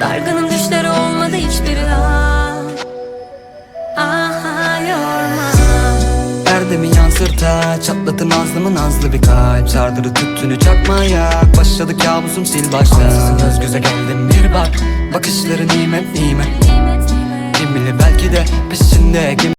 Dargınım düşleri olmadı hiçbiri ah. Aha yorma. Erdemi yansırta Çatlatın nazlımı nazlı bir kalp. Sardırı tüttünü çakmaya Başladı kabusum sil başta Ansızın göz göze geldim bir bak. Bakışları Nimet nimet. Kim bilir belki de peşinde kim